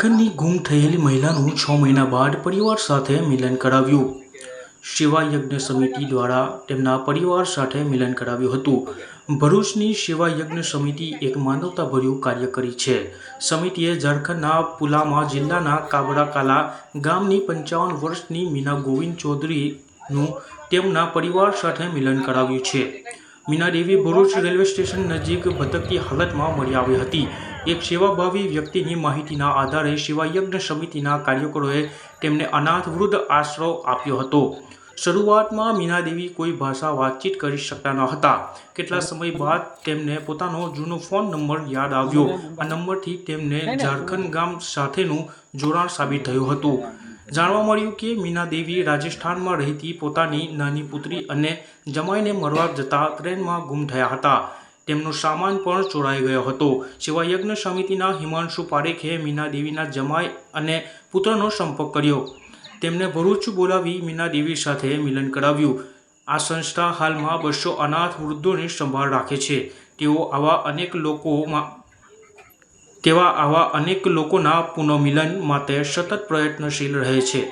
ઝારખંડની ગુમ થયેલી મહિલાનું છ મહિના બાદ પરિવાર સાથે મિલન કરાવ્યું. સેવા યજ્ઞ સમિતિ દ્વારા તેમના પરિવાર સાથે મિલન કરાવ્યું હતું. ભરૂચની સેવા યજ્ઞ સમિતિ એક માનવતાભર્યું કાર્ય કરી છે. સમિતિએ ઝારખંડના પુલામા જિલ્લાના કાબરાકાલા ગામની પંચાવન વર્ષની મીના ગોવિંદ ચૌધરીનું તેમના પરિવાર સાથે મિલન કરાવ્યું છે. મીના દેવી ભરૂચ રેલવે સ્ટેશન નજીક ભટકતી હાલતમાં મળી આવી હતી. એક સેવાભાવી વ્યક્તિની માહિતીના આધારે સેવાયજ્ઞ સમિતિના કાર્યકરોએ તેમને અનાથ વૃદ્ધ આશરો આપ્યો હતો. શરૂઆતમાં મીનાદેવી કોઈ ભાષા વાતચીત કરી શકતા ન હતા. કેટલા સમય બાદ તેમને પોતાનો જૂનો ફોન નંબર યાદ આવ્યો. આ નંબરથી તેમને ઝારખંડ ગામ સાથેનું જોડાણ સાબિત થયું હતું. જાણવા મળ્યું કે મીના દેવી રાજસ્થાનમાં રહેતી પોતાની નાની પુત્રી અને જમાઈને મળવા જતા ટ્રેનમાં ગુમ થયા હતા. તેમનો સામાન પણ ચોરાઈ ગયો હતો. સેવાયજ્ઞ સમિતિના હિમાંશુ પારેખે મીના દેવીના જમાઈ અને પુત્રનો સંપર્ક કર્યો. તેમને ભરૂચ બોલાવી મીના દેવી સાથે મિલન કરાવ્યું. આ સંસ્થા હાલમાં બસો અનાથ વૃદ્ધોની સંભાળ રાખે છે. તેઓ આવા અનેક લોકોમાં તેવા આવા અનેક લોકોના પુનઃમિલન માટે સતત પ્રયત્નશીલ રહે છે.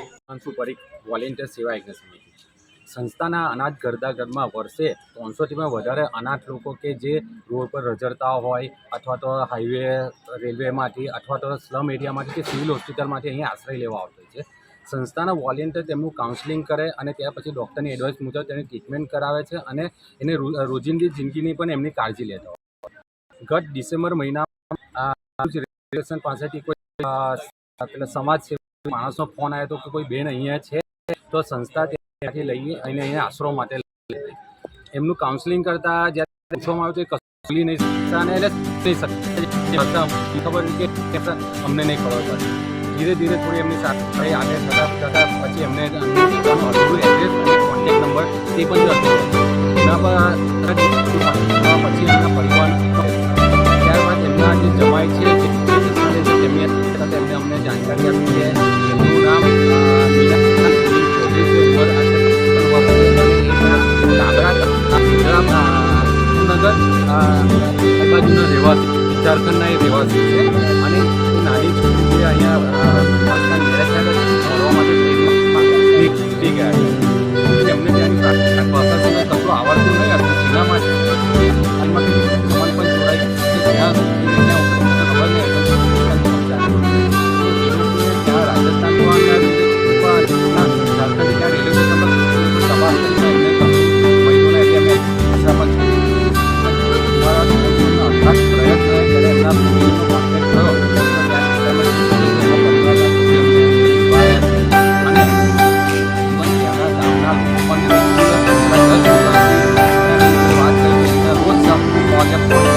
વોલેન્ટિયર સેવા યજ્ઞ સમિતિ. સંસ્થાના અનાથ ગરદા ઘરમાં વર્ષે ત્રણસોથીમાં વધારે અનાથ લોકો કે જે રોડ પર રજડતા હોય અથવા તો હાઈવે રેલવેમાંથી અથવા તો સ્લમ એરિયામાંથી કે સિવિલ હોસ્પિટલમાંથી અહીં આશ્રય લેવા આવતો છે. સંસ્થાના વોલેન્ટિયર તેમનું કાઉન્સેલિંગ કરે અને ત્યાર પછી ડૉક્ટરની એડવાઇસ મુજબ તેની ટ્રીટમેન્ટ કરાવે છે અને એને રોજિંદી જિંદગીની પણ એમની કાળજી લેતા હોય ગત ડિસેમ્બર મહિનામાં પાસેથી કોઈ પેલા સમાજ સેવા માણસનો ફોન આવ્યો હતો કે કોઈ બેન અહીંયા છે, તો સંસ્થા ત્યાંથી લઈ અને અહીંયા આશરો માટે એમનું કાઉન્સેલિંગ કરતા જ્યારે પૂછવામાં આવ્યું તો કશું નહીં શકતા અને એટલે નહીં શકતા ખબર કે અમને નહીં ખબર પડે ધીરે ધીરે થોડી એમની સાથે આગળ થતા થતા પછી એમને એડ્રેસ અને નંબર તે પણ બાજુના રહેવાસી ઝારખંડના એ રહેવાસી છે.